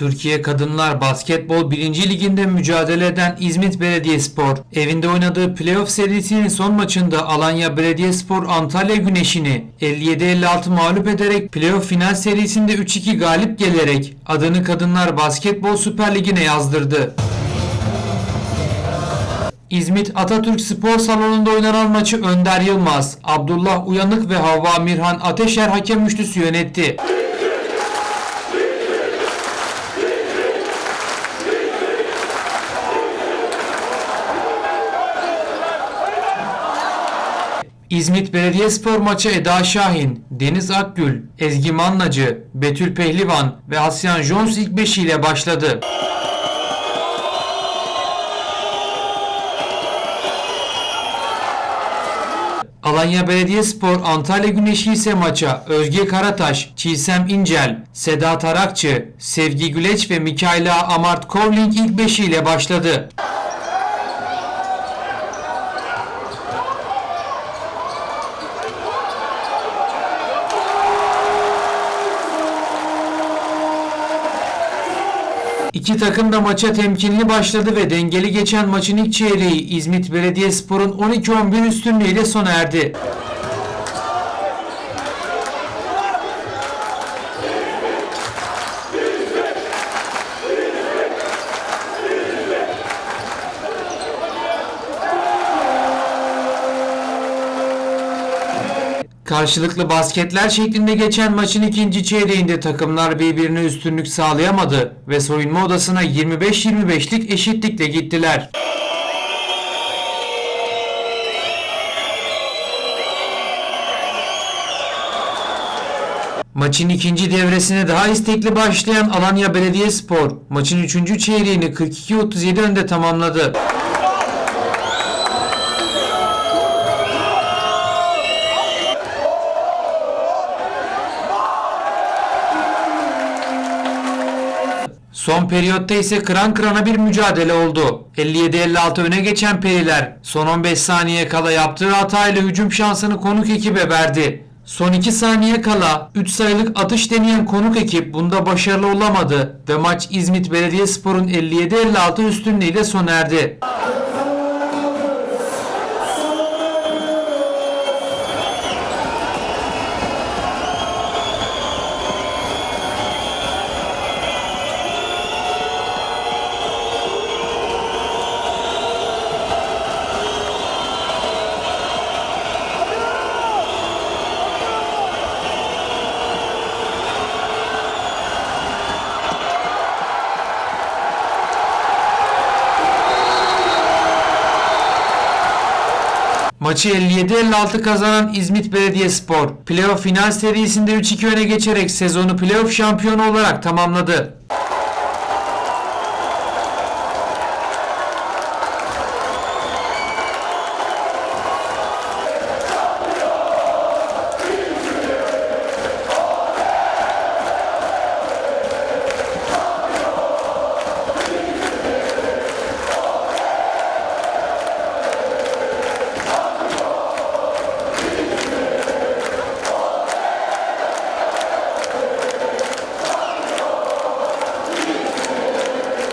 Türkiye Kadınlar Basketbol 1. Liginde mücadele eden İzmit Belediyespor, evinde oynadığı playoff serisinin son maçında Alanya Belediyespor Antalya Güneşi'ni 57-56 mağlup ederek playoff final serisinde 3-2 galip gelerek adını Kadınlar Basketbol Süper Ligi'ne yazdırdı. İzmit Atatürk Spor Salonu'nda oynanan maçı Önder Yılmaz, Abdullah Uyanık ve Havva Mirhan Ateşer hakem üçlüsü yönetti. İzmit Belediyespor maçı Eda Şahin, Deniz Akgül, Ezgi Mannacı, Betül Pehlivan ve Asyan Jones ilk beşiyle başladı. Alanya Belediyespor Antalya Güneşi ise maça Özge Karataş, Çiğsem İncel, Seda Tarakçı, Sevgi Güleç ve Mikaela Amart Kovling ilk beşiyle başladı. İki takım da maça temkinli başladı ve dengeli geçen maçın ilk çeyreği İzmit Belediyespor'un 12-11 üstünlüğüyle sona erdi. Karşılıklı basketler şeklinde geçen maçın ikinci çeyreğinde takımlar birbirine üstünlük sağlayamadı ve soyunma odasına 25-25'lik eşitlikle gittiler. Maçın ikinci devresine daha istekli başlayan Alanya Belediyespor maçın üçüncü çeyreğini 42-37 önde tamamladı. Son periyotta ise kıran kırana bir mücadele oldu. 57-56 öne geçen Periler son 15 saniye kala yaptığı hatayla hücum şansını konuk ekibe verdi. Son 2 saniye kala 3 sayılık atış deneyen konuk ekip bunda başarılı olamadı ve maç İzmit Belediyespor'un 57-56 üstünlüğüyle sona erdi. Maçı 57-56 kazanan İzmit Belediyespor, playoff final serisinde 3-2 öne geçerek sezonu playoff şampiyonu olarak tamamladı.